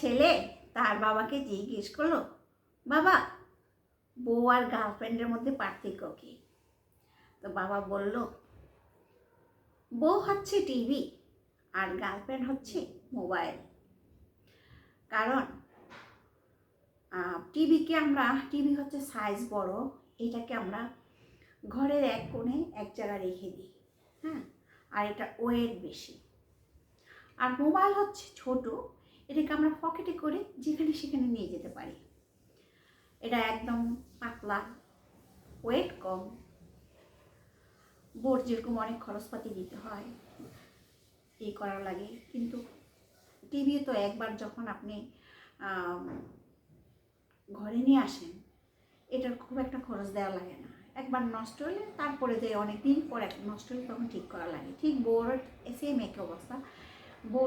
ছেলে, তার বাবাকে জিজ্ঞেস করল, বাবা, বউ আর গার্লফ্রেন্ডের মধ্যে পার্থক্য কী? তো বাবা বলল, বউ হচ্ছে টিভি আর গার্লফ্রেন্ড হচ্ছে মোবাইল। কারণ টিভিকে আমরা, টিভি হচ্ছে সাইজ বড়, এটাকে আমরা ঘরের এক কোণে এক জায়গায় রেখে দিই হ্যাঁ? আর এটা ওয়েট বেশি। আর মোবাইল হচ্ছে ছোট এটাকে আমরা পকেটে করে যেখানে সেখানে নিয়ে যেতে পারি। এটা একদম পাতলা ওয়েট কম। বোর্ড যেরকম অনেক খরচপাতি দিতে হয় এই করা লাগে। কিন্তু টিভি তো একবার যখন আপনি ঘরে নিয়ে আসেন, এটার খুব একটা খরচ দেওয়া লাগে না। একবার নষ্ট হলে তারপরে যে অনেক দিন পর এক নষ্ট হলে তখন ঠিক করা লাগে। ঠিক বউর সেম একই অবস্থা।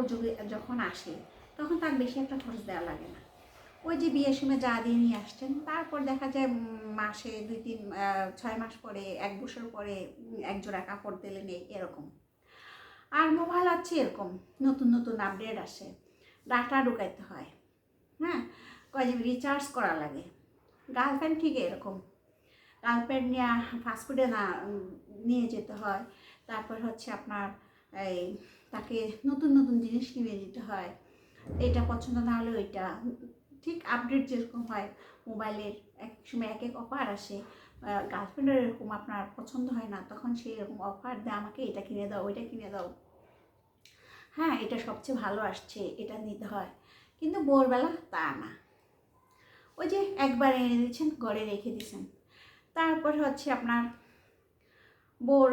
যুগে- যখন আসে তখন তার বেশি একটা খরচ দেওয়া লাগে না। ওই যে বিয়ের সময় যা দিয়ে নিয়ে আসছেন তারপর দেখা যায় মাসে দুই তিন ছয় মাস পরে এক বছর পরে উম, এক জোড়া কাপড় দিলে নেই এরকম। আর মোবাইল আছে এরকম নতুন নতুন আপডেট আসে। ডাটা ঢুকাইতে হয় হ্যাঁ? কয় জিবি রিচার্জ করা লাগে। গার্লফ্রেন্ড ঠিক এরকম। গার্লফ্রেন্ড নিয়ে ফাস্টফুডে না নিয়ে যেতে হয়। তারপর হচ্ছে আপনার এই তাকে নতুন নতুন জিনিস কিনে দিতে হয়। এটা পছন্দ না হলে ওইটা ঠিক আপডেট যেরকম হয় মোবাইলের এক সময় এক এক অফার আসে গার্লফ্রেন্ডের এরকম আপনার পছন্দ হয় না, তখন সেই এরকম অফার দেয় আমাকে এটা কিনে দাও, ওইটা কিনে দাও। হ্যাঁ এটা সবচেয়ে ভালো আসছে, এটা নিতে হয়। কিন্তু ভোরবেলা তা না। ওই যে একবার এনে দিচ্ছেন ঘরে রেখে দিচ্ছেন তারপর হচ্ছে আপনার বোর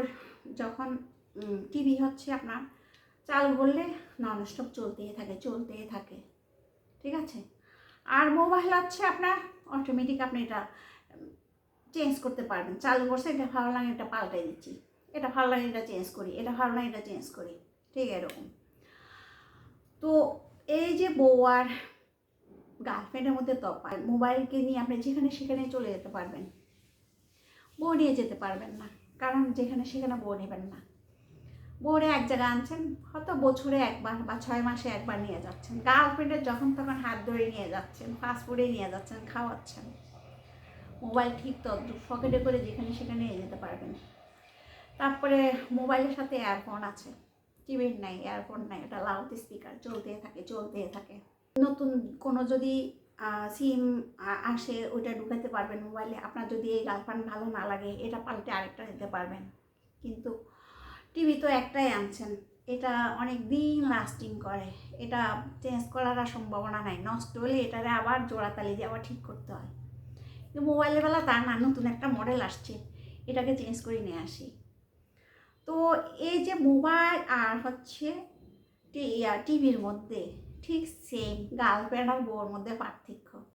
যখন টিভি হচ্ছে আপনার চালু করলে ননস্টপ চলতেই থাকে চলতেই থাকে। ঠিক আছে? আর মোবাইল হচ্ছে আপনার অটোমেটিক আপনি এটা চেঞ্জ করতে পারবেন। চালু করছে এটা ভালো লাগে, এটা পাল্টাই দিচ্ছি। এটা ভালো লাগে, এটা চেঞ্জ করি। এটা ভালো লাগে, এটা চেঞ্জ করি। ঠিক এরকম। তো এই যে বউ আর গার্লফ্রেন্ডের মধ্যে তফাৎ মোবাইলকে নিয়ে আপনি যেখানে সেখানে চলে যেতে পারবেন। বউ নিয়ে যেতে পারবেন না। কারণ যেখানে সেখানে বউ নেবেন না। বউরে এক জায়গায় আনছেন, হয়তো বছরে একবার বা ছয় মাসে একবার নিয়ে যাচ্ছেন। গার্লফ্রেন্ডের যখন তখন হাত ধরে নিয়ে যাচ্ছেন ফাস্টফুডে নিয়ে যাচ্ছেন, খাওয়াচ্ছেন। মোবাইল ঠিক তো পকেটে করে যেখানে সেখানে নিয়ে যেতে পারবেন। তারপরে মোবাইলের সাথে এয়ারফোন আছে। টিভির নাই এয়ারফোন নাই, ওটা লাউড স্পিকার চলতে থাকে চলতে থাকে। নতুন কোনো যদি সিম আসে, ওইটা ঢুকাতে পারবেন মোবাইলে আপনার যদি এই গার্লফ্রেন্ড ভালো না লাগে, এটা পাল্টে আরেকটা নিতে পারবেন। কিন্তু টিভি তো একটাই আনছেন। এটা অনেক দিন লাস্টিং করে। এটা চেঞ্জ করার আর সম্ভাবনা নাই। নষ্ট হলে এটারে আবার জোড়াতালি দিয়ে আবার ঠিক করতে হয়। কিন্তু মোবাইলের বেলা তার না, নতুন একটা মডেল আসছে। এটাকে চেঞ্জ করে নিয়ে আসি। তো এই যে মোবাইল আর হচ্ছে টিভির মধ্যে ঠিক সেম গার্লফ্রেন্ড আর বউর মধ্যে পার্থক্য।